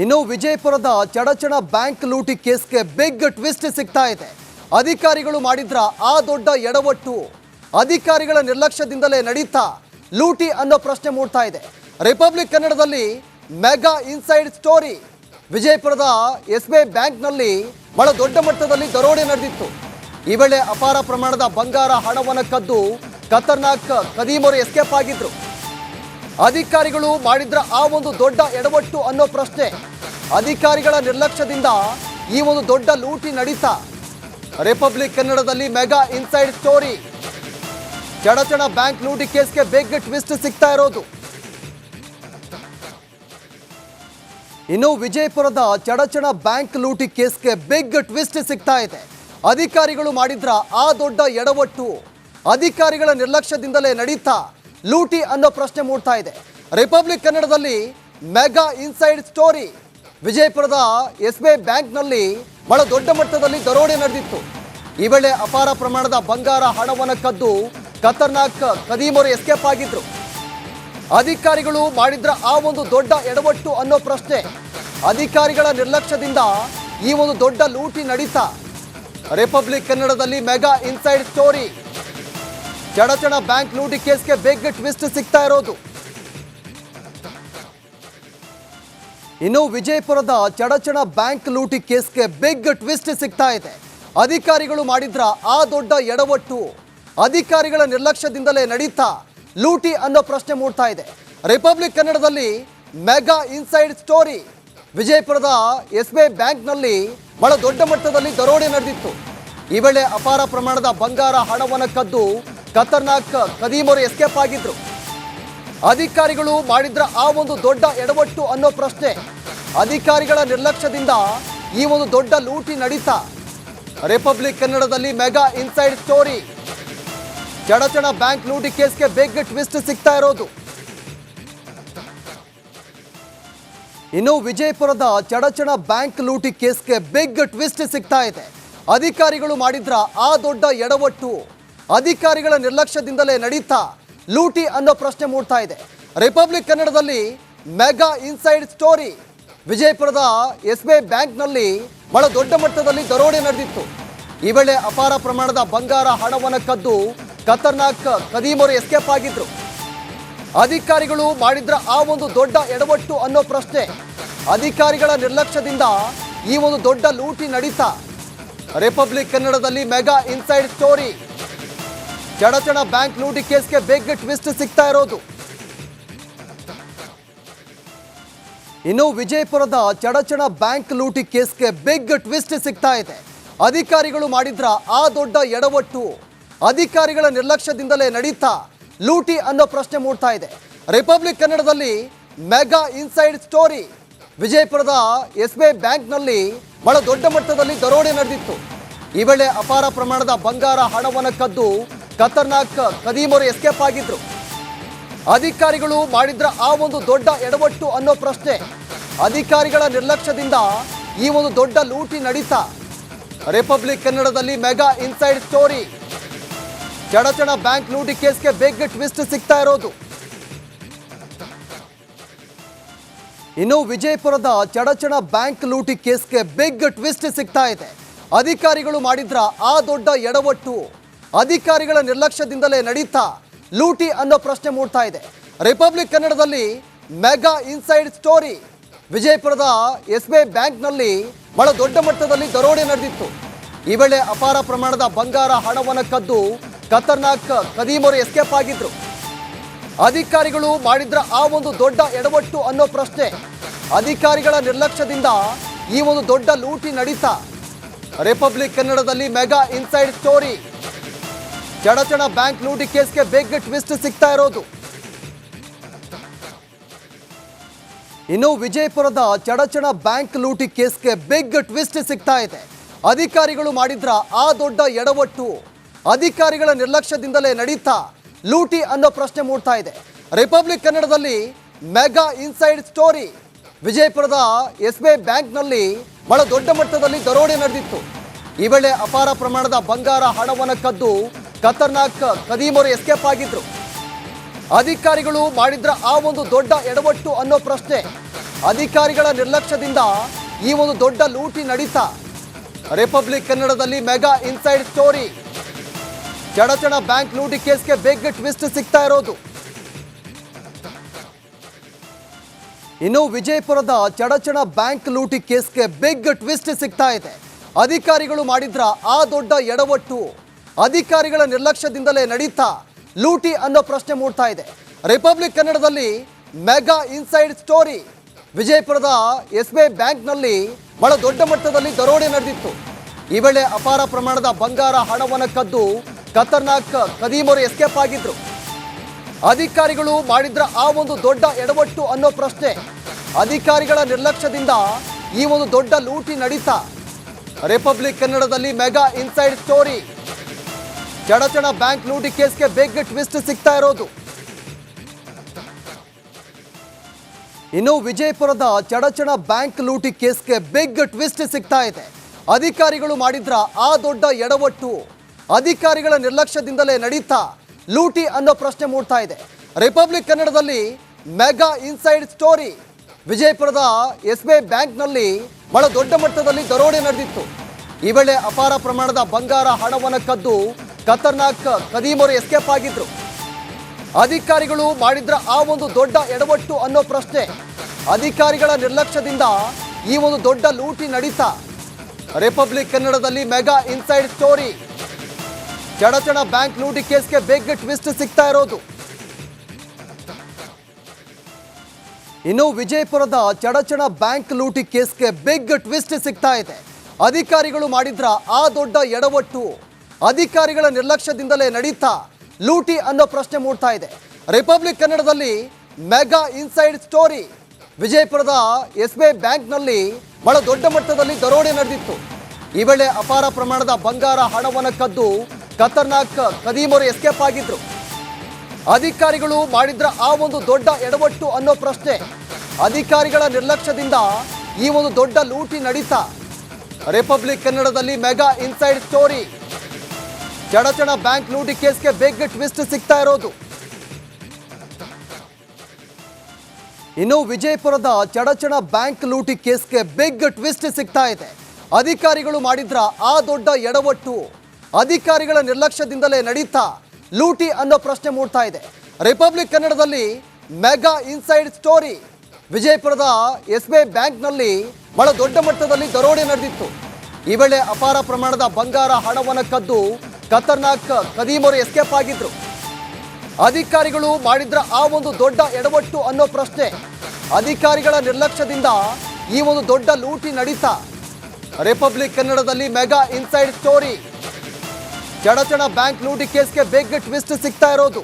ಇನ್ನು ವಿಜಯಪುರದ ಚಡಚಣ ಬ್ಯಾಂಕ್ ಲೂಟಿ ಕೇಸ್ಗೆ ಬಿಗ್ ಟ್ವಿಸ್ಟ್ ಸಿಗ್ತಾ ಇದೆ. ಅಧಿಕಾರಿಗಳು ಮಾಡಿದ್ರ ಆ ದೊಡ್ಡ ಎಡವಟ್ಟು. ಅಧಿಕಾರಿಗಳ ನಿರ್ಲಕ್ಷ್ಯದಿಂದಲೇ ನಡೀತಾ ಲೂಟಿ ಅನ್ನೋ ಪ್ರಶ್ನೆ ಮೂಡ್ತಾ ಇದೆ. ರಿಪಬ್ಲಿಕ್ ಕನ್ನಡದಲ್ಲಿ ಮೆಗಾ ಇನ್ಸೈಡ್ ಸ್ಟೋರಿ. ವಿಜಯಪುರದ ಎಸ್ ಬಿ ಐ ಬ್ಯಾಂಕ್ನಲ್ಲಿ ಬಹಳ ದೊಡ್ಡ ಮಟ್ಟದಲ್ಲಿ ದರೋಡೆ ನಡೆದಿತ್ತು. ಈ ವೇಳೆ ಅಪಾರ ಪ್ರಮಾಣದ ಬಂಗಾರ ಹಣವನ್ನು ಕದ್ದು ಖತರ್ನಾಕ್ ಕದೀಮರು ಎಸ್ಕೇಪ್ ಆಗಿದ್ರು. ಅಧಿಕಾರಿಗಳು ಮಾಡಿದ್ರ ಆ ಒಂದು ದೊಡ್ಡ ಎಡವಟ್ಟು ಅನ್ನೋ ಪ್ರಶ್ನೆ. ಅಧಿಕಾರಿಗಳ ನಿರ್ಲಕ್ಷ್ಯದಿಂದ ಈ ಒಂದು ದೊಡ್ಡ ಲೂಟಿ ನಡೀತಾ. ರಿಪಬ್ಲಿಕ್ ಕನ್ನಡದಲ್ಲಿ mega inside story. Chadchan bank ಲೂಟಿ ಕೇಸ್ಗೆ ಬಿಗ್ ಟ್ವಿಸ್ಟ್ ಸಿಗ್ತಾ ಇರೋದು. ಇನ್ನು ವಿಜಯಪುರದ ಚಡಚಣ ಬ್ಯಾಂಕ್ ಲೂಟಿ ಕೇಸ್ಗೆ ಬಿಗ್ ಟ್ವಿಸ್ಟ್ ಸಿಗ್ತಾ ಇದೆ. ಅಧಿಕಾರಿಗಳು ಮಾಡಿದ್ರ ಆ ದೊಡ್ಡ ಎಡವಟ್ಟು. ಅಧಿಕಾರಿಗಳ ನಿರ್ಲಕ್ಷ್ಯದಿಂದಲೇ ನಡೀತಾ. ಲೂಟಿ ಅನ್ನೋ ಪ್ರಶ್ನೆ ಮೂಡ್ತಾ ಇದೆ. ರಿಪಬ್ಲಿಕ್ ಕನ್ನಡದಲ್ಲಿ ಮೆಗಾ ಇನ್ಸೈಡ್ ಸ್ಟೋರಿ. ವಿಜಯಪುರದ ಎಸ್ ಬಿ ಐ ಬ್ಯಾಂಕ್ನಲ್ಲಿ ಬಹಳ ದೊಡ್ಡ ಮಟ್ಟದಲ್ಲಿ ದರೋಡೆ ನಡೆದಿತ್ತು. ಈ ವೇಳೆ ಅಪಾರ ಪ್ರಮಾಣದ ಬಂಗಾರ ಹಣವನ್ನು ಕದ್ದು ಖತರ್ನಾಕ್ ಕದೀಮರು ಎಸ್ಕೇಪ್ ಆಗಿದ್ರು. ಅಧಿಕಾರಿಗಳು ಮಾಡಿದ್ರ ಆ ಒಂದು ದೊಡ್ಡ ಎಡವಟ್ಟು ಅನ್ನೋ ಪ್ರಶ್ನೆ. ಅಧಿಕಾರಿಗಳ ನಿರ್ಲಕ್ಷ್ಯದಿಂದ ಈ ಒಂದು ದೊಡ್ಡ ಲೂಟಿ ನಡೀತಾ. ರಿಪಬ್ಲಿಕ್ ಕನ್ನಡದಲ್ಲಿ mega inside story. Chadchan bank ಲೂಟಿ ಕೇಸ್ಗೆ ಬಿಗ್ ಟ್ವಿಸ್ಟ್ ಸಿಗ್ತಾ ಇರೋದು. ಇನ್ನು ವಿಜಯಪುರದ ಚಡಚಣ ಬ್ಯಾಂಕ್ ಲೂಟಿ ಕೇಸ್ಗೆ ಬಿಗ್ ಟ್ವಿಸ್ಟ್ ಸಿಗ್ತಾ ಇದೆ. ಅಧಿಕಾರಿಗಳು ಮಾಡಿದ್ರ ಆ ದೊಡ್ಡ ಎಡವಟ್ಟು. ಅಧಿಕಾರಿಗಳ ನಿರ್ಲಕ್ಷ್ಯದಿಂದಲೇ ನಡೀತಾ ಲೂಟಿ ಅನ್ನೋ ಪ್ರಶ್ನೆ ಮೂಡ್ತಾ ಇದೆ. ರಿಪಬ್ಲಿಕ್ ಕನ್ನಡದಲ್ಲಿ ಮೆಗಾ ಇನ್ಸೈಡ್ ಸ್ಟೋರಿ ವಿಜಯಪುರದ ಎಸ್ ಬಿ ಐ ಬ್ಯಾಂಕ್ನಲ್ಲಿ ಬಹಳ ದೊಡ್ಡ ಮಟ್ಟದಲ್ಲಿ ದರೋಡೆ ನಡೆದಿತ್ತು. ಈ ವೇಳೆ ಅಪಾರ ಪ್ರಮಾಣದ ಬಂಗಾರ ಹಣವನ್ನು ಕದ್ದು ಖತರ್ನಾಕ್ ಕದೀಮರು ಎಸ್ಕೇಪ್ ಆಗಿದ್ರು. ಅಧಿಕಾರಿಗಳು ಮಾಡಿದ್ರ ಆ ಒಂದು ದೊಡ್ಡ ಎಡವಟ್ಟು ಅನ್ನೋ ಪ್ರಶ್ನೆ. ಅಧಿಕಾರಿಗಳ ನಿರ್ಲಕ್ಷ್ಯದಿಂದ ಈ ಒಂದು ದೊಡ್ಡ ಲೂಟಿ ನಡೀತಾ. ರಿಪಬ್ಲಿಕ್ ಕನ್ನಡದಲ್ಲಿ mega inside story. Chadchan bank ಲೂಟಿ ಕೇಸ್ಗೆ ಬಿಗ್ ಟ್ವಿಸ್ಟ್ ಸಿಗ್ತಾ ಇರೋದು. ಇನ್ನು ವಿಜಯಪುರದ ಚಡಚಣ ಬ್ಯಾಂಕ್ ಲೂಟಿ ಕೇಸ್ಗೆ ಬಿಗ್ ಟ್ವಿಸ್ಟ್ ಸಿಗ್ತಾ ಇದೆ. ಅಧಿಕಾರಿಗಳು ಮಾಡಿದ್ರ ಆ ದೊಡ್ಡ ಎಡವಟ್ಟು. ಅಧಿಕಾರಿಗಳ ನಿರ್ಲಕ್ಷ್ಯದಿಂದಲೇ ನಡೀತಾ ಲೂಟಿ ಅನ್ನೋ ಪ್ರಶ್ನೆ ಮೂಡ್ತಾ ಇದೆ. ರಿಪಬ್ಲಿಕ್ ಕನ್ನಡದಲ್ಲಿ ಮೆಗಾ ಇನ್ಸೈಡ್ ಸ್ಟೋರಿ. ವಿಜಯಪುರದ ಎಸ್ ಬಿ ಐ ಬ್ಯಾಂಕ್ನಲ್ಲಿ ಬಹಳ ದೊಡ್ಡ ಮಟ್ಟದಲ್ಲಿ ದರೋಡೆ ನಡೆದಿತ್ತು. ಈ ವೇಳೆ ಅಪಾರ ಪ್ರಮಾಣದ ಬಂಗಾರ ಹಣವನ್ನು ಕದ್ದು ಖತರ್ನಾಕ್ ಕದೀಮರು ಎಸ್ಕೇಪ್ ಆಗಿದ್ರು. ಅಧಿಕಾರಿಗಳು ಮಾಡಿದ್ರ ಆ ಒಂದು ದೊಡ್ಡ ಎಡವಟ್ಟು ಅನ್ನೋ ಪ್ರಶ್ನೆ. ಅಧಿಕಾರಿಗಳ ನಿರ್ಲಕ್ಷ್ಯದಿಂದ ಈ ಒಂದು ದೊಡ್ಡ ಲೂಟಿ ನಡೀತಾ. ರಿಪಬ್ಲಿಕ್ ಕನ್ನಡದಲ್ಲಿ mega inside story. Chadchan bank ಲೂಟಿ ಕೇಸ್ಗೆ ಬಿಗ್ ಟ್ವಿಸ್ಟ್ ಸಿಗ್ತಾ ಇರೋದು. ಇನ್ನು ವಿಜಯಪುರದ ಚಡಚಣ ಬ್ಯಾಂಕ್ ಲೂಟಿ ಕೇಸ್ಗೆ ಬಿಗ್ ಟ್ವಿಸ್ಟ್ ಸಿಗ್ತಾ ಇದೆ. ಅಧಿಕಾರಿಗಳು ಮಾಡಿದ್ರ ಆ ದೊಡ್ಡ ಎಡವಟ್ಟು. ಅಧಿಕಾರಿಗಳ ನಿರ್ಲಕ್ಷ್ಯದಿಂದಲೇ ನಡೀತಾ ಲೂಟಿ ಅನ್ನೋ ಪ್ರಶ್ನೆ ಮೂಡ್ತಾ ಇದೆ. ರಿಪಬ್ಲಿಕ್ ಕನ್ನಡದಲ್ಲಿ ಮೆಗಾ ಇನ್ಸೈಡ್ ಸ್ಟೋರಿ. ವಿಜಯಪುರದ ಎಸ್ ಬಿ ಐ ಬ್ಯಾಂಕ್ನಲ್ಲಿ ಬಹಳ ದೊಡ್ಡ ಮಟ್ಟದಲ್ಲಿ ದರೋಡೆ ನಡೆದಿತ್ತು. ಈ ವೇಳೆ ಅಪಾರ ಪ್ರಮಾಣದ ಬಂಗಾರ ಹಣವನ್ನು ಕದ್ದು ಖತರ್ನಾಕ್ ಕದೀಮರು ಎಸ್ಕೇಪ್ ಆಗಿದ್ರು. ಅಧಿಕಾರಿಗಳು ಮಾಡಿದ್ರ ಆ ಒಂದು ದೊಡ್ಡ ಎಡವಟ್ಟು ಅನ್ನೋ ಪ್ರಶ್ನೆ. ಅಧಿಕಾರಿಗಳ ನಿರ್ಲಕ್ಷ್ಯದಿಂದ ಈ ಒಂದು ದೊಡ್ಡ ಲೂಟಿ ನಡೀತಾ. ರಿಪಬ್ಲಿಕ್ ಕನ್ನಡದಲ್ಲಿ mega inside story. Chadchan bank ಲೂಟಿ ಕೇಸ್ಗೆ ಬಿಗ್ ಟ್ವಿಸ್ಟ್ ಸಿಗ್ತಾ ಇರೋದು. ಇನ್ನು ವಿಜಯಪುರದ ಚಡಚಣ ಬ್ಯಾಂಕ್ ಲೂಟಿ ಕೇಸ್ಗೆ ಬಿಗ್ ಟ್ವಿಸ್ಟ್ ಸಿಗ್ತಾ ಇದೆ. ಅಧಿಕಾರಿಗಳು ಮಾಡಿದ್ರ ಆ ದೊಡ್ಡ ಎಡವಟ್ಟು. ಅಧಿಕಾರಿಗಳ ನಿರ್ಲಕ್ಷ್ಯದಿಂದಲೇ ನಡೀತಾ ಲೂಟಿ ಅನ್ನೋ ಪ್ರಶ್ನೆ ಮೂಡ್ತಾ ಇದೆ. ರಿಪಬ್ಲಿಕ್ ಕನ್ನಡದಲ್ಲಿ ಮೆಗಾ ಇನ್ಸೈಡ್ ಸ್ಟೋರಿ. ವಿಜಯಪುರದ ಎಸ್ ಬಿ ಐ ಬ್ಯಾಂಕ್ನಲ್ಲಿ ಬಹಳ ದೊಡ್ಡ ಮಟ್ಟದಲ್ಲಿ ದರೋಡೆ ನಡೆದಿತ್ತು. ಈ ವೇಳೆ ಅಪಾರ ಪ್ರಮಾಣದ ಬಂಗಾರ ಹಣವನ್ನು ಕದ್ದು ಖತರ್ನಾಕ್ ಕದೀಮರು ಎಸ್ಕೇಪ್ ಆಗಿದ್ರು. ಅಧಿಕಾರಿಗಳು ಮಾಡಿದ್ರ ಆ ಒಂದು ದೊಡ್ಡ ಎಡವಟ್ಟು ಅನ್ನೋ ಪ್ರಶ್ನೆ. ಅಧಿಕಾರಿಗಳ ನಿರ್ಲಕ್ಷ್ಯದಿಂದ ಈ ಒಂದು ದೊಡ್ಡ ಲೂಟಿ ನಡೀತಾ. ರಿಪಬ್ಲಿಕ್ ಕನ್ನಡದಲ್ಲಿ mega inside story. Chadchan bank ಲೂಟಿ ಕೇಸ್ಗೆ ಬಿಗ್ ಟ್ವಿಸ್ಟ್ ಸಿಗ್ತಾ ಇರೋದು. ಇನ್ನು ವಿಜಯಪುರದ ಚಡಚಣ ಬ್ಯಾಂಕ್ ಲೂಟಿ ಕೇಸ್ಗೆ ಬಿಗ್ ಟ್ವಿಸ್ಟ್ ಸಿಗ್ತಾ ಇದೆ. ಅಧಿಕಾರಿಗಳು ಮಾಡಿದ್ರ ಆ ದೊಡ್ಡ ಎಡವಟ್ಟು. ಅಧಿಕಾರಿಗಳ ನಿರ್ಲಕ್ಷ್ಯದಿಂದಲೇ ನಡೀತಾ ಲೂಟಿ ಅನ್ನೋ ಪ್ರಶ್ನೆ ಮೂಡ್ತಾ ಇದೆ. ರಿಪಬ್ಲಿಕ್ ಕನ್ನಡದಲ್ಲಿ ಮೆಗಾ ಇನ್ಸೈಡ್ ಸ್ಟೋರಿ. ವಿಜಯಪುರದ ಎಸ್ ಬಿ ಐ ಬ್ಯಾಂಕ್ನಲ್ಲಿ ಬಹಳ ದೊಡ್ಡ ಮಟ್ಟದಲ್ಲಿ ದರೋಡೆ ನಡೆದಿತ್ತು. ಈ ವೇಳೆ ಅಪಾರ ಪ್ರಮಾಣದ ಬಂಗಾರ ಹಣವನ್ನು ಕದ್ದು ಖತರ್ನಾಕ್ ಕದೀಮರು ಎಸ್ಕೇಪ್ ಆಗಿದ್ರು. ಅಧಿಕಾರಿಗಳು ಮಾಡಿದ್ರ ಆ ಒಂದು ದೊಡ್ಡ ಎಡವಟ್ಟು ಅನ್ನೋ ಪ್ರಶ್ನೆ. ಅಧಿಕಾರಿಗಳ ನಿರ್ಲಕ್ಷ್ಯದಿಂದ ಈ ಒಂದು ದೊಡ್ಡ ಲೂಟಿ ನಡೀತಾ. ರಿಪಬ್ಲಿಕ್ ಕನ್ನಡದಲ್ಲಿ mega inside story. Chadchan bank ಲೂಟಿ ಕೇಸ್ಗೆ ಬಿಗ್ ಟ್ವಿಸ್ಟ್ ಸಿಗ್ತಾ ಇರೋದು. ಇನ್ನು ವಿಜಯಪುರದ ಚಡಚಣ ಬ್ಯಾಂಕ್ ಲೂಟಿ ಕೇಸ್ಗೆ ಬಿಗ್ ಟ್ವಿಸ್ಟ್ ಸಿಗ್ತಾ ಇದೆ. ಅಧಿಕಾರಿಗಳು ಮಾಡಿದ್ರ ಆ ದೊಡ್ಡ ಎಡವಟ್ಟು. ಅಧಿಕಾರಿಗಳ ನಿರ್ಲಕ್ಷ್ಯದಿಂದಲೇ ನಡೀತಾ ಲೂಟಿ ಅನ್ನೋ ಪ್ರಶ್ನೆ ಮೂಡ್ತಾ ಇದೆ. ರಿಪಬ್ಲಿಕ್ ಕನ್ನಡದಲ್ಲಿ ಮೆಗಾ ಇನ್ಸೈಡ್ ಸ್ಟೋರಿ. ವಿಜಯಪುರದ ಎಸ್ ಬಿ ಐ ಬ್ಯಾಂಕ್ನಲ್ಲಿ ಬಹಳ ದೊಡ್ಡ ಮಟ್ಟದಲ್ಲಿ ದರೋಡೆ ನಡೆದಿತ್ತು. ಈ ವೇಳೆ ಅಪಾರ ಪ್ರಮಾಣದ ಬಂಗಾರ ಹಣವನ್ನು ಕದ್ದು ಖತರ್ನಾಕ್ ಕದೀಮರು ಎಸ್ಕೇಪ್ ಆಗಿದ್ರು. ಅಧಿಕಾರಿಗಳು ಮಾಡಿದ್ರ ಆ ಒಂದು ದೊಡ್ಡ ಎಡವಟ್ಟು ಅನ್ನೋ ಪ್ರಶ್ನೆ. ಅಧಿಕಾರಿಗಳ ನಿರ್ಲಕ್ಷ್ಯದಿಂದ ಈ ಒಂದು ದೊಡ್ಡ ಲೂಟಿ ನಡೀತಾ. ರಿಪಬ್ಲಿಕ್ ಕನ್ನಡದಲ್ಲಿ mega inside story. Chadchan bank ಲೂಟಿ ಕೇಸ್ಗೆ ಬಿಗ್ ಟ್ವಿಸ್ಟ್ ಸಿಗ್ತಾ ಇರೋದು. ಇನ್ನು ವಿಜಯಪುರದ ಚಡಚಣ ಬ್ಯಾಂಕ್ ಲೂಟಿ ಕೇಸ್ಗೆ ಬಿಗ್ ಟ್ವಿಸ್ಟ್ ಸಿಗ್ತಾ ಇದೆ. ಅಧಿಕಾರಿಗಳು ಮಾಡಿದ್ರ ಆ ದೊಡ್ಡ ಎಡವಟ್ಟು. ಅಧಿಕಾರಿಗಳ ನಿರ್ಲಕ್ಷ್ಯದಿಂದಲೇ ನಡೀತಾ ಲೂಟಿ ಅನ್ನೋ ಪ್ರಶ್ನೆ ಮೂಡ್ತಾ ಇದೆ. ರಿಪಬ್ಲಿಕ್ ಕನ್ನಡದಲ್ಲಿ ಮೆಗಾ ಇನ್ಸೈಡ್ ಸ್ಟೋರಿ. ವಿಜಯಪುರದ ಎಸ್ ಬಿ ಐ ಬ್ಯಾಂಕ್ನಲ್ಲಿ ಬಹಳ ದೊಡ್ಡ ಮಟ್ಟದಲ್ಲಿ ದರೋಡೆ ನಡೆದಿತ್ತು. ಈ ವೇಳೆ ಅಪಾರ ಪ್ರಮಾಣದ ಬಂಗಾರ ಹಣವನ್ನು ಕದ್ದು ಖತರ್ನಾಕ್ ಕದೀಮರು ಎಸ್ಕೇಪ್ ಆಗಿದ್ರು. ಅಧಿಕಾರಿಗಳು ಮಾಡಿದ್ರ ಆ ಒಂದು ದೊಡ್ಡ ಎಡವಟ್ಟು ಅನ್ನೋ ಪ್ರಶ್ನೆ. ಅಧಿಕಾರಿಗಳ ನಿರ್ಲಕ್ಷ್ಯದಿಂದ ಈ ಒಂದು ದೊಡ್ಡ ಲೂಟಿ ನಡೀತಾ. ರಿಪಬ್ಲಿಕ್ ಕನ್ನಡದಲ್ಲಿ mega inside story. Chadchan bank ಲೂಟಿ ಕೇಸ್ಗೆ ಬೇಗ ಟ್ವಿಸ್ಟ್ ಸಿಗ್ತಾ ಇರೋದು. ಇನ್ನು ವಿಜಯಪುರದ ಚಡಚಣ ಬ್ಯಾಂಕ್ ಲೂಟಿ ಕೇಸ್ಗೆ ಬಿಗ್ ಟ್ವಿಸ್ಟ್ ಸಿಗ್ತಾ ಇದೆ. ಅಧಿಕಾರಿಗಳು ಮಾಡಿದ್ರ ಆ ದೊಡ್ಡ ಎಡವಟ್ಟು. ಅಧಿಕಾರಿಗಳ ನಿರ್ಲಕ್ಷ್ಯದಿಂದಲೇ ನಡೀತಾ ಲೂಟಿ ಅನ್ನೋ ಪ್ರಶ್ನೆ ಮೂಡ್ತಾ ಇದೆ. ರಿಪಬ್ಲಿಕ್ ಕನ್ನಡದಲ್ಲಿ ಮೆಗಾ ಇನ್ಸೈಡ್ ಸ್ಟೋರಿ. ವಿಜಯಪುರದ ಎಸ್ ಬಿ ಐ ಬ್ಯಾಂಕ್ನಲ್ಲಿ ಬಹಳ ದೊಡ್ಡ ಮಟ್ಟದಲ್ಲಿ ದರೋಡೆ ನಡೆದಿತ್ತು. ಈ ವೇಳೆ ಅಪಾರ ಪ್ರಮಾಣದ ಬಂಗಾರ ಹಣವನ್ನು ಕದ್ದು ಖತರ್ನಾಕ್ ಕದೀಮರು ಎಸ್ಕೇಪ್ ಆಗಿದ್ರು. ಅಧಿಕಾರಿಗಳು ಮಾಡಿದ್ರ ಆ ಒಂದು ದೊಡ್ಡ ಎಡವಟ್ಟು ಅನ್ನೋ ಪ್ರಶ್ನೆ. ಅಧಿಕಾರಿಗಳ ನಿರ್ಲಕ್ಷ್ಯದಿಂದ ಈ ಒಂದು ದೊಡ್ಡ ಲೂಟಿ ನಡೀತಾ. ರಿಪಬ್ಲಿಕ್ ಕನ್ನಡದಲ್ಲಿ mega inside story. Chadchan bank ಲೂಟಿ ಕೇಸ್ಗೆ ಬಿಗ್ ಟ್ವಿಸ್ಟ್ ಸಿಗ್ತಾ ಇರೋದು. ಇನ್ನು ವಿಜಯಪುರದ ಚಡಚಣ ಬ್ಯಾಂಕ್ ಲೂಟಿ ಕೇಸ್ಗೆ ಬಿಗ್ ಟ್ವಿಸ್ಟ್ ಸಿಗ್ತಾ ಇದೆ. ಅಧಿಕಾರಿಗಳು ಮಾಡಿದ್ರ ಆ ದೊಡ್ಡ ಎಡವಟ್ಟು. ಅಧಿಕಾರಿಗಳ ನಿರ್ಲಕ್ಷ್ಯದಿಂದಲೇ ನಡೀತಾ ಲೂಟಿ ಅನ್ನೋ ಪ್ರಶ್ನೆ ಮೂಡ್ತಾ ಇದೆ. ರಿಪಬ್ಲಿಕ್ ಕನ್ನಡದಲ್ಲಿ ಮೆಗಾ ಇನ್ಸೈಡ್ ಸ್ಟೋರಿ. ವಿಜಯಪುರದ ಎಸ್ ಬಿ ಐ ಬ್ಯಾಂಕ್ನಲ್ಲಿ ಬಹಳ ದೊಡ್ಡ ಮಟ್ಟದಲ್ಲಿ ದರೋಡೆ ನಡೆದಿತ್ತು. ಈ ವೇಳೆ ಅಪಾರ ಪ್ರಮಾಣದ ಬಂಗಾರ ಹಣವನ್ನು ಕದ್ದು ಖತರ್ನಾಕ್ ಕದೀಮರು ಎಸ್ಕೇಪ್ ಆಗಿದ್ರು. ಅಧಿಕಾರಿಗಳು ಮಾಡಿದ್ರ ಆ ಒಂದು ದೊಡ್ಡ ಎಡವಟ್ಟು ಅನ್ನೋ ಪ್ರಶ್ನೆ. ಅಧಿಕಾರಿಗಳ ನಿರ್ಲಕ್ಷ್ಯದಿಂದ ಈ ಒಂದು ದೊಡ್ಡ ಲೂಟಿ ನಡೀತಾ. ರಿಪಬ್ಲಿಕ್ ಕನ್ನಡದಲ್ಲಿ mega inside story. Chadchan bank ಲೂಟಿ ಕೇಸ್ಗೆ ಬಿಗ್ ಟ್ವಿಸ್ಟ್ ಸಿಗ್ತಾ ಇರೋದು.